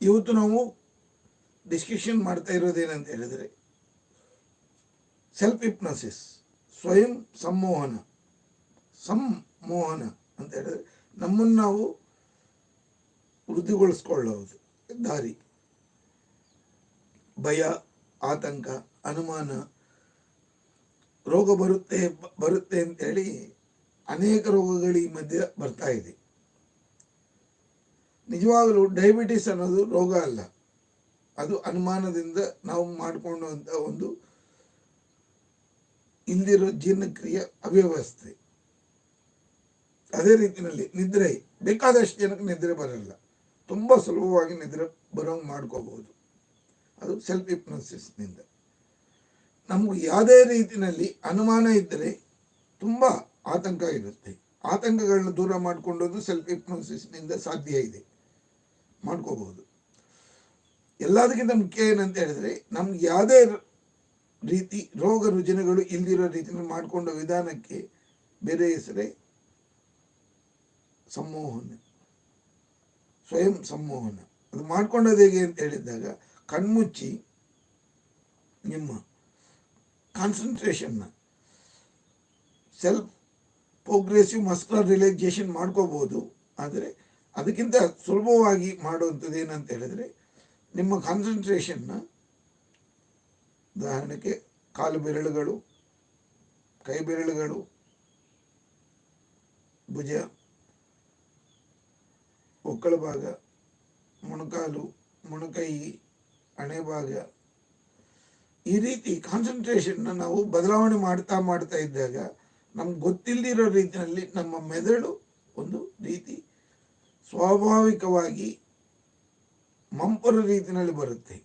ಇವತ್ತು ನಾವು ಡಿಸ್ಕಷನ್ ಮಾಡ್ತಾ ಇರೋದೇನಂತ ಹೇಳಿದರೆ ಸೆಲ್ಫ್ ಹಿಪ್ನೋಸಿಸ್ ಸ್ವಯಂ ಸಂಮೋಹನ ಸಂಮೋಹನ ಅಂತ ಹೇಳಿದ್ರೆ ನಮ್ಮನ್ನು ನಾವು ವೃದ್ಧಿಗೊಳಿಸ್ಕೊಳ್ಳೋದು. ದಾರಿ, ಭಯ, ಆತಂಕ, ಅನುಮಾನ, ರೋಗ ಬರುತ್ತೆ ಬರುತ್ತೆ ಅಂತೇಳಿ ಅನೇಕ ರೋಗಗಳು ಈ ಮಧ್ಯೆ ಬರ್ತಾ ಇದೆ. ನಿಜವಾಗಲೂ ಡಯಾಬಿಟಿಸ್ ಅನ್ನೋದು ರೋಗ ಅಲ್ಲ. ಅದು ಅನುಮಾನದಿಂದ ನಾವು ಮಾಡಿಕೊಂಡಂಥ ಒಂದು ಇಲ್ದಿರೋ ಜೀರ್ಣಕ್ರಿಯೆ ಅವ್ಯವಸ್ಥೆ. ಅದೇ ರೀತಿಯಲ್ಲಿ ನಿದ್ರೆ, ಬೇಕಾದಷ್ಟು ಜನಕ್ಕೆ ನಿದ್ರೆ ಬರಲ್ಲ. ತುಂಬ ಸುಲಭವಾಗಿ ನಿದ್ರೆ ಬರೋಂಗೆ ಮಾಡ್ಕೋಬಹುದು. ಅದು ಸೆಲ್ಫ್ ಹಿಪ್ನೋಸಿಸ್ನಿಂದ ನಮಗೆ ಯಾವುದೇ ರೀತಿಯಲ್ಲಿ ಅನುಮಾನ ಇದ್ದರೆ ತುಂಬ ಆತಂಕ ಇರುತ್ತೆ. ಆತಂಕಗಳನ್ನ ದೂರ ಮಾಡಿಕೊಂಡೋದು ಸೆಲ್ಫ್ ಹಿಪ್ನೋಸಿಸ್ನಿಂದ ಸಾಧ್ಯ ಇದೆ. ಮಾಡ್ಕೋಬಹುದು. ಎಲ್ಲದಕ್ಕಿಂತ ಮುಖ್ಯ ಏನಂತ ಹೇಳಿದ್ರೆ, ನಮ್ಗೆ ಯಾವುದೇ ರೀತಿ ರೋಗ ರುಜಿನಗಳು ಇಲ್ದಿರೋ ರೀತಿಯಲ್ಲಿ ಮಾಡಿಕೊಂಡ ವಿಧಾನಕ್ಕೆ ಬೇರೆ ಹೆಸರೇ ಸಂಮೋಹನ. ಸ್ವಯಂ ಸಂಮೋಹನ. ಅದು ಮಾಡ್ಕೊಂಡದ್ದು ಹೇಗೆ ಅಂತ ಹೇಳಿದಾಗ, ಕಣ್ಮುಚ್ಚಿ ನಿಮ್ಮ ಕಾನ್ಸಂಟ್ರೇಷನ್ನ ಸೆಲ್ಫ್ ಪ್ರೋಗ್ರೆಸಿವ್ ಮಸ್ಕುಲರ್ ರಿಲ್ಯಾಕ್ಸೇಷನ್ ಮಾಡ್ಕೋಬೋದು ಆದರೆ ಅದಕ್ಕಿಂತ ಸುಲಭವಾಗಿ ಮಾಡುವಂಥದ್ದು ಏನಂತ ಹೇಳಿದರೆ ನಿಮ್ಮ ಕಾನ್ಸಂಟ್ರೇಷನ್ನ ಉದಾಹರಣೆಗೆ ಕಾಲು ಬೆರಳುಗಳು, ಕೈ ಬೆರಳುಗಳು, ಭುಜ ಒಕ್ಕಳ ಭಾಗ, ಮೊಣಕಾಲು, ಮೊಣಕೈ, ಹಣೆ ಭಾಗ. ಈ ರೀತಿ ಕಾನ್ಸಂಟ್ರೇಷನ್ನ ನಾವು ಬದಲಾವಣೆ ಮಾಡ್ತಾ ಮಾಡ್ತಾ ಇದ್ದಾಗ ನಮ್ಗೆ ಗೊತ್ತಿಲ್ಲದಿರೋ ರೀತಿಯಲ್ಲಿ ನಮ್ಮ ಮೆದುಳು ಒಂದು ರೀತಿ ಸ್ವಾಭಾವಿಕವಾಗಿ ಮಂಪರ ರೀತಿಯಲ್ಲಿ ಬರುತ್ತೆ.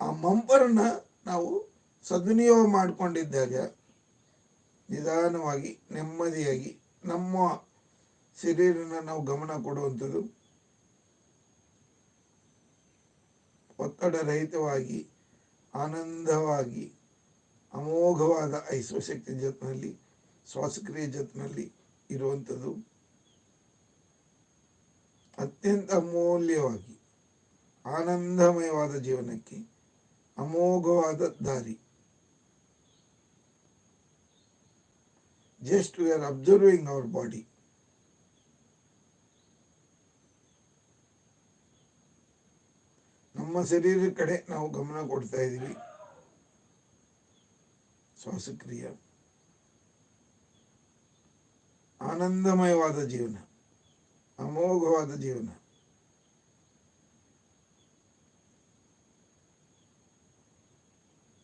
ಆ ಮಂಪರನ್ನು ನಾವು ಸದ್ವಿನಿಯೋಗ ಮಾಡಿಕೊಂಡಿದ್ದಾಗ ನಿಧಾನವಾಗಿ, ನೆಮ್ಮದಿಯಾಗಿ ನಮ್ಮ ಶರೀರನ ನಾವು ಗಮನ ಕೊಡುವಂಥದ್ದು ಒತ್ತಡ ರಹಿತವಾಗಿ, ಆನಂದವಾಗಿ, ಅಮೋಘವಾದ ಐಶ್ವಶಕ್ತಿ ಜೊತೆಯಲ್ಲಿ, ಶ್ವಾಸಕ್ರಿಯೆ ಜೊತೆಯಲ್ಲಿ ಇರುವಂಥದ್ದು. ಅತ್ಯಂತ ಅಮೂಲ್ಯವಾಗಿ, ಆನಂದಮಯವಾದ ಜೀವನಕ್ಕೆ ಅಮೋಘವಾದ ದಾರಿ. Just we are observing our body ನಮ್ಮ ಶರೀರ ಕಡೆ ನಾವು ಗಮನ ಕೊಡ್ತಾ ಇದ್ದೀವಿ. ಶ್ವಾಸಕ್ರಿಯ. ಆನಂದಮಯವಾದ ಜೀವನ. ಅಮೋಘವಾದ ಜೀವನ.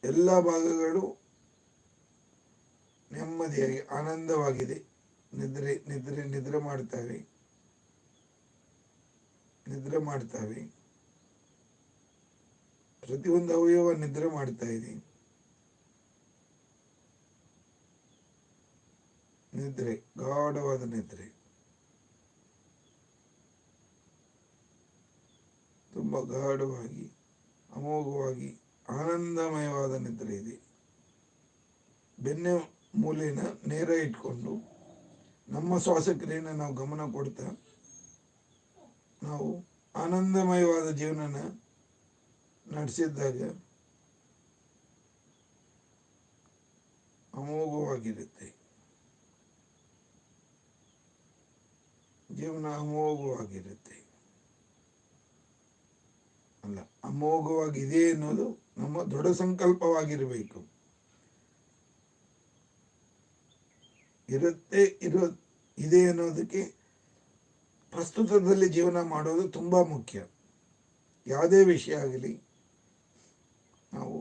ಎಲ್ಲ ಭಾಗಗಳು ನೆಮ್ಮದಿಯಾಗಿ, ಆನಂದವಾಗಿದೆ. ನಿದ್ರೆ ನಿದ್ರೆ ನಿದ್ರೆ ಮಾಡ್ತವೆ. ನಿದ್ರೆ ಮಾಡ್ತವೆ. ಪ್ರತಿಯೊಂದು ಅವಯವ ನಿದ್ರೆ ಮಾಡ್ತಾ ಇದೆ. ನಿದ್ರೆ, ಗಾಢವಾದ ನಿದ್ರೆ. ತುಂಬ ಗಾಢವಾಗಿ ಅಮೋಘವಾಗಿ, ಆನಂದಮಯವಾದ ನಿದ್ರೆ ಇದೆ. ಬೆನ್ನೆ ಮೂಲೆನ ನೇರ ಇಟ್ಕೊಂಡು ನಮ್ಮ ಶ್ವಾಸಕ್ರಿಯೆನ ನಾವು ಗಮನ ಕೊಡ್ತಾ ನಾವು ಆನಂದಮಯವಾದ ಜೀವನನ ನಡೆಸಿದ್ದಾಗ ಅಮೋಘವಾಗಿರುತ್ತೆ. ಜೀವನ ಅಮೋಘವಾಗಿರುತ್ತೆ. ಅಲ್ಲ ಅಮೋಘವಾಗಿದೆ ಅನ್ನೋದು ನಮ್ಮ ದೃಢ ಸಂಕಲ್ಪವಾಗಿರಬೇಕು. ಇರುತ್ತೆ ಇರೋ ಇದೆ ಅನ್ನೋದಕ್ಕೆ ಪ್ರಸ್ತುತದಲ್ಲಿ ಜೀವನ ಮಾಡೋದು ತುಂಬ ಮುಖ್ಯ. ಯಾವುದೇ ವಿಷಯ ಆಗಲಿ, ನಾವು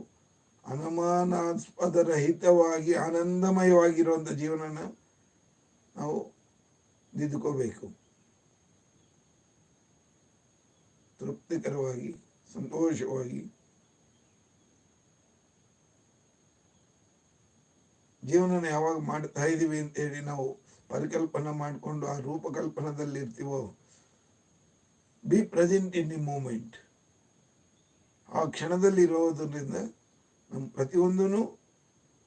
ಅನುಮಾನಾಸ್ಪದ ರಹಿತವಾಗಿ ಆನಂದಮಯವಾಗಿರುವಂಥ ಜೀವನನ ನಾವು ದಿದ್ದುಕೋಬೇಕು ತೃಪ್ತಿಕರವಾಗಿ ಸಂತೋಷವಾಗಿ ಜೀವನನ ಯಾವಾಗ ಮಾಡ್ತಾ ಇದ್ದೀವಿ ಅಂತ ಹೇಳಿ ನಾವು ಪರಿಕಲ್ಪನೆ ಮಾಡಿಕೊಂಡು ಆ ರೂಪಕಲ್ಪನದಲ್ಲಿ ಇರ್ತೀವೋ be present in the moment ಆ ಕ್ಷಣದಲ್ಲಿ ಇರೋದರಿಂದ ನಮ್ಮ ಪ್ರತಿಯೊಂದೂ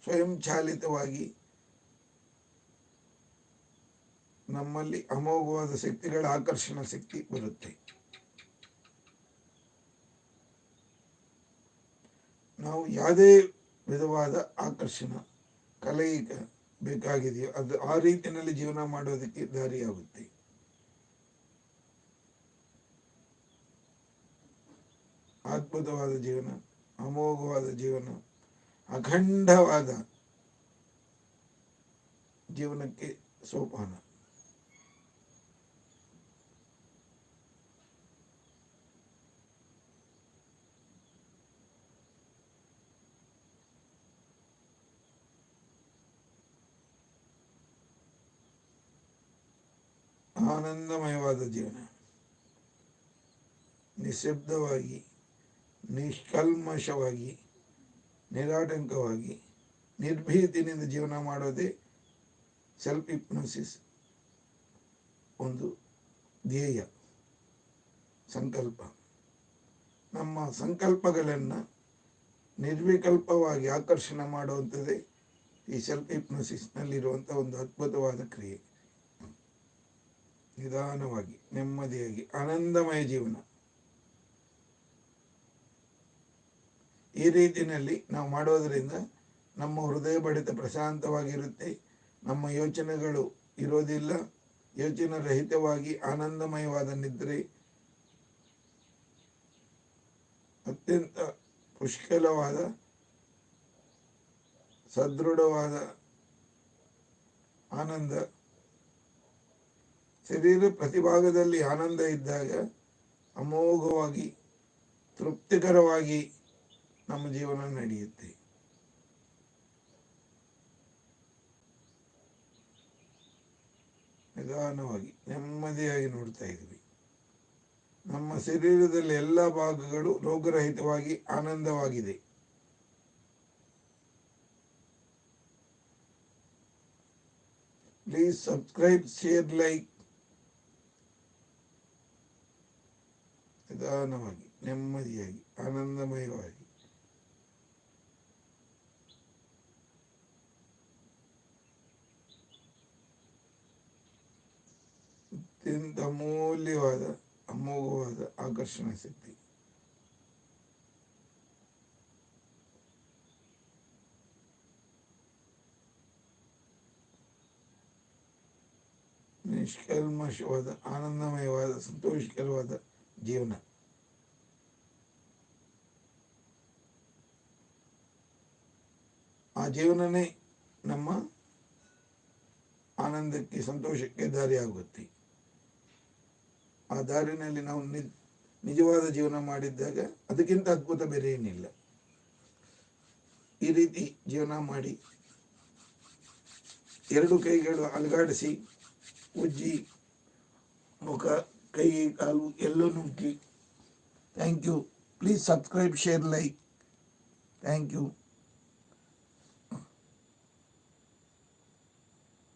ಸ್ವಯಂಚಾಲಿತವಾಗಿ ನಮ್ಮಲ್ಲಿ ಅಮೋಘವಾದ ಶಕ್ತಿಗಳ ಆಕರ್ಷಣ ಶಕ್ತಿ ಬರುತ್ತೆ. ನಾವು ಯಾವುದೇ ವಿಧವಾದ ಆಕರ್ಷಣ, ಕಲೆ ಬೇಕಾಗಿದೆಯೋ ಅದು ಆ ರೀತಿಯಲ್ಲಿ ಜೀವನ ಮಾಡೋದಕ್ಕೆ ದಾರಿಯಾಗುತ್ತೆ. ಅದ್ಭುತವಾದ ಜೀವನ, ಅಮೋಘವಾದ ಜೀವನ, ಅಖಂಡವಾದ ಜೀವನಕ್ಕೆ ಸೋಪಾನ. ಆನಂದಮಯವಾದ ಜೀವನ. ನಿಶಬ್ದವಾಗಿ ನಿಷ್ಕಲ್ಮಶವಾಗಿ, ನಿರಾಟಂಕವಾಗಿ ನಿರ್ಭೀತಿನಿಂದ ಜೀವನ ಮಾಡೋದೇ ಸೆಲ್ಫ್ ಇಪ್ನೋಸಿಸ್ ಒಂದು ಧ್ಯೇಯ, ಸಂಕಲ್ಪ. ನಮ್ಮ ಸಂಕಲ್ಪಗಳನ್ನು ನಿರ್ವಿಕಲ್ಪವಾಗಿ ಆಕರ್ಷಣೆ ಮಾಡುವಂಥದ್ದೇ ಈ ಸೆಲ್ಫ್ ಹಿಪ್ನೋಸಿಸ್ನಲ್ಲಿರುವಂಥ ಒಂದು ಅದ್ಭುತವಾದ ಕ್ರಿಯೆ. ನಿಧಾನವಾಗಿ, ನೆಮ್ಮದಿಯಾಗಿ, ಆನಂದಮಯ ಜೀವನ. ಈ ರೀತಿಯಲ್ಲಿ ನಾವು ಮಾಡೋದರಿಂದ ನಮ್ಮ ಹೃದಯ ಬಡಿತ ಪ್ರಶಾಂತವಾಗಿರುತ್ತೆ. ನಮ್ಮ ಯೋಚನೆಗಳು ಇರೋದಿಲ್ಲ. ಯೋಚನೆ ರಹಿತವಾಗಿ, ಆನಂದಮಯವಾದ ನಿದ್ರೆ, ಅತ್ಯಂತ ಪುಷ್ಕಲವಾದ, ಸದೃಢವಾದ ಆನಂದ ಶರೀರ ಪ್ರತಿಭಾಗದಲ್ಲಿ ಆನಂದ ಇದ್ದಾಗ ಅಮೋಘವಾಗಿ, ತೃಪ್ತಿಕರವಾಗಿ ನಮ್ಮ ಜೀವನ ನಡೆಯುತ್ತೆ. ನಿಧಾನವಾಗಿ, ನೆಮ್ಮದಿಯಾಗಿ ನೋಡ್ತಾ ಇದ್ವಿ ನಮ್ಮ ಶರೀರದಲ್ಲಿ ಎಲ್ಲ ಭಾಗಗಳು ರೋಗರಹಿತವಾಗಿ ಆನಂದವಾಗಿದೆ. ಪ್ಲೀಸ್ ಸಬ್ಸ್ಕ್ರೈಬ್ ಶೇರ್ ಲೈಕ್ ನಿಧಾನವಾಗಿ ನೆಮ್ಮದಿಯಾಗಿ ಆನಂದಮಯವಾಗಿ ಅತ್ಯಂತ ಅಮೂಲ್ಯವಾದ ಅಮೋಘವಾದ ಆಕರ್ಷಣ ಶಕ್ತಿ ನಿಷ್ಕಲ್ಮಶವಾದ ಆನಂದಮಯವಾದ ಸಂತೋಷಕರವಾದ ಜೀವನ ಜೀವನನೇ ನಮ್ಮ ಆನಂದಕ್ಕೆ, ಸಂತೋಷಕ್ಕೆ ದಾರಿಯಾಗುತ್ತೆ. ಆ ದಾರಿನಲ್ಲಿ ನಾವು ನಿಜವಾದ ಜೀವನ ಮಾಡಿದ್ದಾಗ ಅದಕ್ಕಿಂತ ಅದ್ಭುತ ಬೇರೆ ಏನಿಲ್ಲ. ಈ ರೀತಿ ಜೀವನ ಮಾಡಿ ಎರಡು ಕೈಗಳು ಅಲುಗಾಡಿಸಿ, ಉಜ್ಜಿ, ಮುಖ, ಕೈ, ಕಾಲು ಎಲ್ಲೂ ನುಗ್ಗಿ. Thank you. Please subscribe, share, like. Thank you.